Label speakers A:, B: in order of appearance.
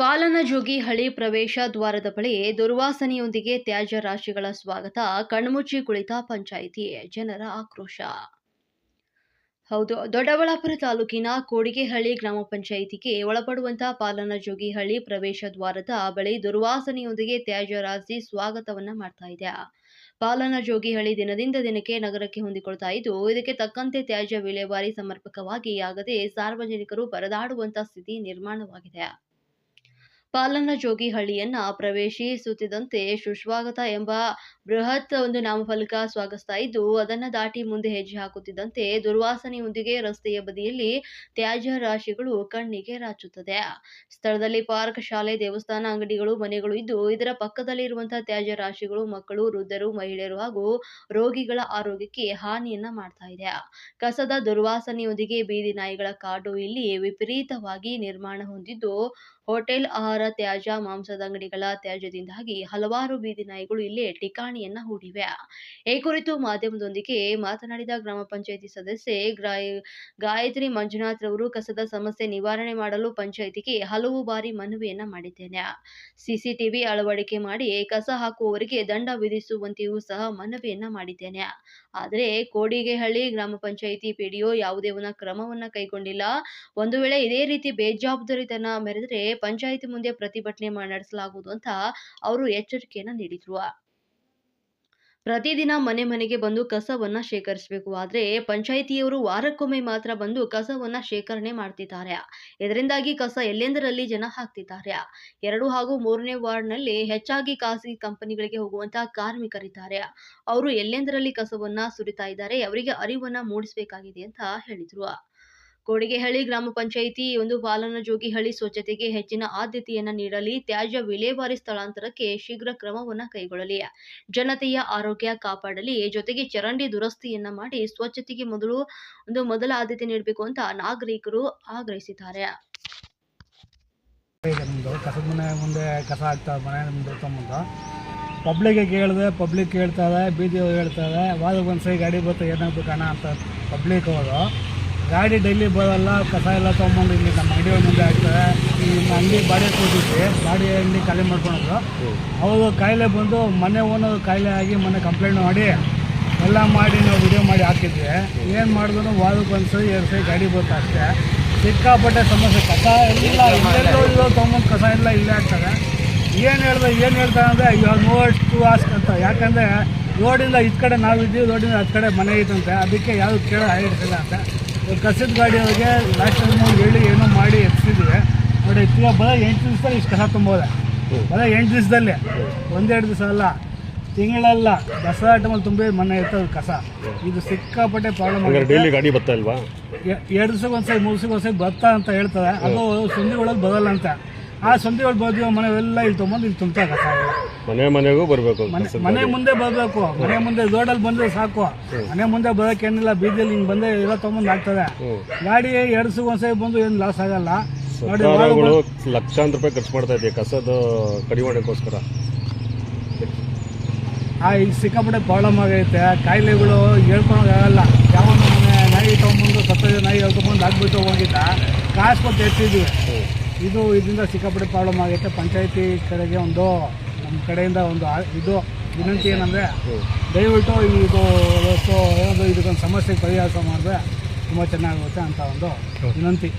A: ಪಾಲನಜೋಗಿ ಹಳಿ ಪ್ರವೇಶ ದ್ವಾರದ ಬಳಿ ದುರ್ವಾಸನೆಯೊಂದಿಗೆ ತ್ಯಾಜ್ಯ ರಾಶಿಗಳ ಸ್ವಾಗತ, ಕಣ್ಮುಚ್ಚಿ ಕುಳಿತ ಪಂಚಾಯಿತಿ ಜನರ ಆಕ್ರೋಶ. ಹೌದು, ದೊಡ್ಡಬಳ್ಳಾಪುರ ತಾಲೂಕಿನ ಕೋಡಿಗೆಹಳ್ಳಿ ಗ್ರಾಮ ಪಂಚಾಯಿತಿಗೆ ಒಳಪಡುವಂತಹ ಪಾಲನಜೋಗಿಹಳ್ಳಿ ಪ್ರವೇಶ ದ್ವಾರದ ಬಳಿ ದುರ್ವಾಸನೆಯೊಂದಿಗೆ ತ್ಯಾಜ್ಯ ರಾಶಿ ಸ್ವಾಗತವನ್ನ ಮಾಡ್ತಾ ಇದೆ ಪಾಲನಜೋಗಿಹಳ್ಳಿ ದಿನದಿಂದ ದಿನಕ್ಕೆ ನಗರಕ್ಕೆ ಹೊಂದಿಕೊಳ್ತಾ ಇದ್ದು, ಇದಕ್ಕೆ ತಕ್ಕಂತೆ ತ್ಯಾಜ್ಯ ವಿಲೇವಾರಿ ಸಮರ್ಪಕವಾಗಿ ಆಗದೆ ಸಾರ್ವಜನಿಕರು ಪರದಾಡುವಂತಹ ಸ್ಥಿತಿ ನಿರ್ಮಾಣವಾಗಿದೆ. ಪಾಲನಜೋಗಿಹಳ್ಳಿಯನ್ನ ಪ್ರವೇಶಿಸುತ್ತಿದ್ದಂತೆ ಸುಸ್ವಾಗತ ಎಂಬ ಬೃಹತ್ ಒಂದು ನಾಮಫಲಕ ಸ್ವಾಗತಿಸ್ತಾ ಇದ್ದು, ಅದನ್ನ ದಾಟಿ ಮುಂದೆ ಹೆಜ್ಜೆ ಹಾಕುತ್ತಿದ್ದಂತೆ ದುರ್ವಾಸನೆಯೊಂದಿಗೆ ರಸ್ತೆಯ ಬದಿಯಲ್ಲಿ ತ್ಯಾಜ್ಯ ರಾಶಿಗಳು ಕಣ್ಣಿಗೆ ರಾಚುತ್ತದೆ. ಸ್ಥಳದಲ್ಲಿ ಪಾರ್ಕ್, ಶಾಲೆ, ದೇವಸ್ಥಾನ, ಅಂಗಡಿಗಳು, ಮನೆಗಳು ಇದ್ದು, ಇದರ ಪಕ್ಕದಲ್ಲಿ ಇರುವಂತಹ ತ್ಯಾಜ್ಯ ರಾಶಿಗಳು ಮಕ್ಕಳು, ವೃದ್ಧರು, ಮಹಿಳೆಯರು ಹಾಗೂ ರೋಗಿಗಳ ಆರೋಗ್ಯಕ್ಕೆ ಹಾನಿಯನ್ನ ಮಾಡ್ತಾ ಇದೆ. ಕಸದ ದುರ್ವಾಸನೆಯೊಂದಿಗೆ ಬೀದಿ ನಾಯಿಗಳ ಕಾಡು ಇಲ್ಲಿ ವಿಪರೀತವಾಗಿ ನಿರ್ಮಾಣ ಹೊಂದಿದ್ದು ಹೋಟೆಲ್ ಆಹಾರ, ತ್ಯಾಜ್ಯ, ಮಾಂಸದ ಅಂಗಡಿಗಳ ತ್ಯಾಜ್ಯದಿಂದಾಗಿ ಹಲವಾರು ಬೀದಿ ನಾಯಿಗಳು ಇಲ್ಲಿ ಠಿಕಾಣಿಯನ್ನ ಹೂಡಿವೆ. ಈ ಕುರಿತು ಮಾಧ್ಯಮದೊಂದಿಗೆ ಮಾತನಾಡಿದ ಗ್ರಾಮ ಪಂಚಾಯಿತಿ ಸದಸ್ಯೆ ಗಾಯತ್ರಿ ಮಂಜುನಾಥ್ ರವರು, ಕಸದ ಸಮಸ್ಯೆ ನಿವಾರಣೆ ಮಾಡಲು ಪಂಚಾಯಿತಿಗೆ ಹಲವು ಬಾರಿ ಮನವಿಯನ್ನ ಮಾಡಿದ್ದೇನೆ. ಸಿಸಿಟಿವಿ ಅಳವಡಿಕೆ ಮಾಡಿ ಕಸ ಹಾಕುವವರಿಗೆ ದಂಡ ವಿಧಿಸುವಂತೆಯೂ ಸಹ ಮನವಿಯನ್ನ ಮಾಡಿದ್ದೇನೆ. ಆದರೆ ಕೋಡಿಗೆಹಳ್ಳಿ ಗ್ರಾಮ ಪಂಚಾಯಿತಿ ಪಿಡಿಒ ಯಾವುದೇ ಕ್ರಮವನ್ನ ಕೈಗೊಂಡಿಲ್ಲ. ಒಂದು ವೇಳೆ ಇದೇ ರೀತಿ ಬೇಜವಾಬ್ದಾರಿತನ ಮೆರೆದರೆ ಪಂಚಾಯಿತಿ ಮುಂದೆ ಪ್ರತಿಭಟನೆ ನಡೆಸಲಾಗುವುದು ಅಂತ ಅವರು ಎಚ್ಚರಿಕೆಯನ್ನ ನೀಡಿದ್ರು. ಪ್ರತಿದಿನ ಮನೆ ಮನೆಗೆ ಬಂದು ಕಸವನ್ನ ಶೇಖರಿಸಬೇಕು. ಆದ್ರೆ ಪಂಚಾಯಿತಿಯವರು ವಾರಕ್ಕೊಮ್ಮೆ ಮಾತ್ರ ಬಂದು ಕಸವನ್ನ ಶೇಖರಣೆ ಮಾಡ್ತಿದ್ದಾರೆ. ಇದರಿಂದಾಗಿ ಕಸ ಎಲ್ಲೆಂದರಲ್ಲಿ ಜನ ಹಾಕ್ತಿದ್ದಾರೆ. ಎರಡು ಹಾಗೂ ಮೂರನೇ ವಾರ್ಡ್ನಲ್ಲಿ ಹೆಚ್ಚಾಗಿ ಖಾಸಗಿ ಕಂಪನಿಗಳಿಗೆ ಹೋಗುವಂತಹ ಕಾರ್ಮಿಕರಿದ್ದಾರೆ. ಅವರು ಎಲ್ಲೆಂದರಲ್ಲಿ ಕಸವನ್ನ ಸುರಿತಾ ಇದ್ದಾರೆ, ಅವರಿಗೆ ಅರಿವನ್ನ ಮೂಡಿಸಬೇಕಾಗಿದೆ ಅಂತ ಹೇಳಿದ್ರು. ಕೋಡಿಗೆಹಳ್ಳಿ ಗ್ರಾಮ ಪಂಚಾಯಿತಿ ಒಂದು ಪಾಲನಜೋಗಿಹಳ್ಳಿ ಸ್ವಚ್ಛತೆಗೆ ಹೆಚ್ಚಿನ ಆದ್ಯತೆಯನ್ನ ನೀಡಲಿ, ತ್ಯಾಜ್ಯ ವಿಲೇವಾರಿ ಸ್ಥಳಾಂತರಕ್ಕೆ ಶೀಘ್ರ ಕ್ರಮವನ್ನ ಕೈಗೊಳ್ಳಲಿ. ಜನತೆಯ ಆರೋಗ್ಯ ಕಾಪಾಡಲಿ, ಜೊತೆಗೆ ಚರಂಡಿ ದುರಸ್ತಿಯನ್ನ ಮಾಡಿ ಸ್ವಚ್ಛತೆಗೆ ಮೊದಲು ಒಂದು ಮೊದಲ ಆದ್ಯತೆ ನೀಡಬೇಕು ಅಂತ ನಾಗರಿಕರು ಆಗ್ರಹಿಸಿದ್ದಾರೆ.
B: ಇದೆ ಕಸದ ಮನೆ ಮುಂದೆ ಕೇಳಿದೆ ಪಬ್ಲಿಕ್ ಕೇಳ್ತಾರೆ ಬೀದಿ ಹೇಳ್ತಾರೆ ವಾದ ಒಂದು ಸೈ, ಗಾಡಿ ಬರ್ತಾ ಏನಾಗ್ಬೇಕು ಅಂತ ಪಬ್ಲಿಕ್ ಅವರು. ಗಾಡಿ ಡೈಲಿ ಬರೋಲ್ಲ, ಕಸ ಎಲ್ಲ ತೊಗೊಂಬಂದು ಇಲ್ಲಿ ನಮ್ಮ ಅಂಗಡಿ ಮುಂದೆ ಆಗ್ತದೆ ನಮ್ಮ ಅಂಗಡಿ ಬಾಡಿಗೆ ಕೊಟ್ಟಿದ್ವಿ ಬಾಡಿ ಅಂಗಡಿ ಖಾಲಿ ಮಾಡ್ಕೊಂಡ್ರು. ಅವರು ಕಾಯಿಲೆ ಬಂದು ಮನೆ ಓನರ್ ಕಾಯಿಲೆ ಆಗಿ ಮನೆ ಕಂಪ್ಲೇಂಟ್ ಮಾಡಿ, ಎಲ್ಲ ಮಾಡಿ ನಾವು ವಿಡಿಯೋ ಮಾಡಿ ಹಾಕಿದ್ವಿ. ಏನು ಮಾಡಿದ್ರು ವಾರಕ್ಕೆ ಒಂದು ಸರಿ ಎರಡು ಸರಿ ಗಾಡಿ ಬರುತ್ತೆ ಸಿಕ್ಕಾಪಟ್ಟೆ ಸಮಸ್ಯೆ. ಕಸ ಇಲ್ಲ ಇಲ್ಲೆಲ್ಲೋ ಇಲ್ಲೋ ತೊಗೊಂಬಂದು ಕಸ ಎಲ್ಲ ಇಲ್ಲೇ ಆಗ್ತದೆ ಏನು ಹೇಳ್ದೆ, ಏನು ಹೇಳ್ತಾರೆ ಅಂದರೆ ಇವಾಗ ಆಸ್ ಅಂತ. ಯಾಕಂದರೆ, ರೋಡಿಂದ ಇದು ಕಡೆ ನಾವಿದ್ದೀವಿ, ರೋಡಿಂದ ಹತ್ತು ಕಡೆ ಮನೆ ಐತಂತೆ. ಅದಕ್ಕೆ ಯಾವುದು ಕೇಳೋ ಆಗಿರ್ತಿಲ್ಲ ಅಂತ. ಕಸದ ಗಾಡಿಯವ್ರಿಗೆ ಲಾಸ್ಟ್ ಟೈಮ್ ಹೇಳಿ ಏನೋ ಮಾಡಿ ಎತ್ತಿಸಿದ್ವಿ ನೋಡಿ ಇವಾಗ ಬರೋ ಎಂಟು ದಿವಸದಲ್ಲಿ ಇಷ್ಟು ಕಸ ತುಂಬೋದೆ. ಬರೋ ಎಂಟು ದಿವಸದಲ್ಲಿ. ಒಂದೆರಡು ದಿವಸ ಅಲ್ಲ. ತಿಂಗಳಲ್ಲ ದಸರಾ ಟೈಮಲ್ಲಿ ತುಂಬಿ ಮನೆ ಇರ್ತದೆ ಕಸ. ಇದು ಸಿಕ್ಕಾಪಟ್ಟೆ ಪ್ರಾಬ್ಲಮ್
C: ಡೈಲಿ ಗಾಡಿ ಬರ್ತಾ ಇಲ್ವಾ?
B: ಎರಡು ದಿವಸಕ್ಕೆ ಒಂದ್ಸರಿ ಮೂರು ದಿವಸಕ್ಕೆ ಒಂದ್ಸರಿ ಬರ್ತಾ ಅಂತ ಹೇಳ್ತಾರೆ. ಅದು ಒಳಗೆ ಬರಲ್ಲ ಅಂತ. ಆ ಸಂಧಿಗಳು ಬರ್ದಿವ ಮನೆ ಎಲ್ಲ ಇಲ್ಲಿ ತೊಗೊಂಬಂದು ಇಲ್ಲಿ ತುಂಬ್ತಾ ಕಸ ಎಲ್ಲ.
C: ಮನೆ ಮನೆಗೂ ಬರಬೇಕು
B: ಮನೆ ಮನೆ ಮುಂದೆ ಬರಬೇಕು. ಮನೆ ಮುಂದೆ ರೋಡಲ್ಲಿ ಬಂದ್ರೆ ಸಾಕು. ಮನೆ ಮುಂದೆ ಬರೋಕೆ ಏನಿಲ್ಲ ಬೀದಿಯಲ್ಲಿ ಹಿಂಗೆ ಬಂದೆ ಎಲ್ಲ ತೊಗೊಂಬಂದು ಆಗ್ತದೆ ಗಾಡಿ ಎರಡು ಒಂದ್ಸರಿ ಬಂದು ಏನು ಲಾಸ್ ಆಗಲ್ಲ. ನೋಡಿ
C: ಸರ್ಕಾರಗಳು ಲಕ್ಷಾಂತರ ರೂಪಾಯಿ ಖರ್ಚು ಮಾಡ್ತಾ ಇದೆ ಕಸದ ಕಡಿವಾಣಕ್ಕೋಸ್ಕರ
B: ಆ ಈಗ ಸಿಕ್ಕಾಪಟ್ಟೆ ಪ್ರಾಬ್ಲಮ್ ಆಗೈತೆ. ಕಾಯಿಲೆಗಳು ಹೇಳ್ಕೊಳಕ್ಕಾಗಲ್ಲ. ಯಾವ ನಾಯಿ ತೊಗೊಂಬಂದು ಸತ್ತ ನಾಯಿ ಹೇಳ್ಕೊಂಬಂದು ಹಾಕ್ಬಿಟ್ಟು ಹೋಗಿದ್ದ. ಕಾಸು ಕೊಟ್ಟು ಎತ್ತಿದ್ವಿ. ಇದು ಇದರಿಂದ ಸಿಕ್ಕಾಪಟ್ಟೆ ಪ್ರಾಬ್ಲಮ್ ಆಗುತ್ತೆ ಪಂಚಾಯತಿ ಕಡೆಗೆ ಒಂದು ನಮ್ಮ ಕಡೆಯಿಂದ ಒಂದು ಇದು ವಿನಂತಿ ಏನಂದರೆ, ದಯವಿಟ್ಟು ಇದು ಇವತ್ತು ಏನದು ಇದಕ್ಕೊಂದು ಸಮಸ್ಯೆಗೆ ಪರಿಹಾರ ಮಾಡಿದ್ರೆ ತುಂಬ ಚೆನ್ನಾಗಿರುತ್ತೆ ಅಂತ ಒಂದು ವಿನಂತಿ.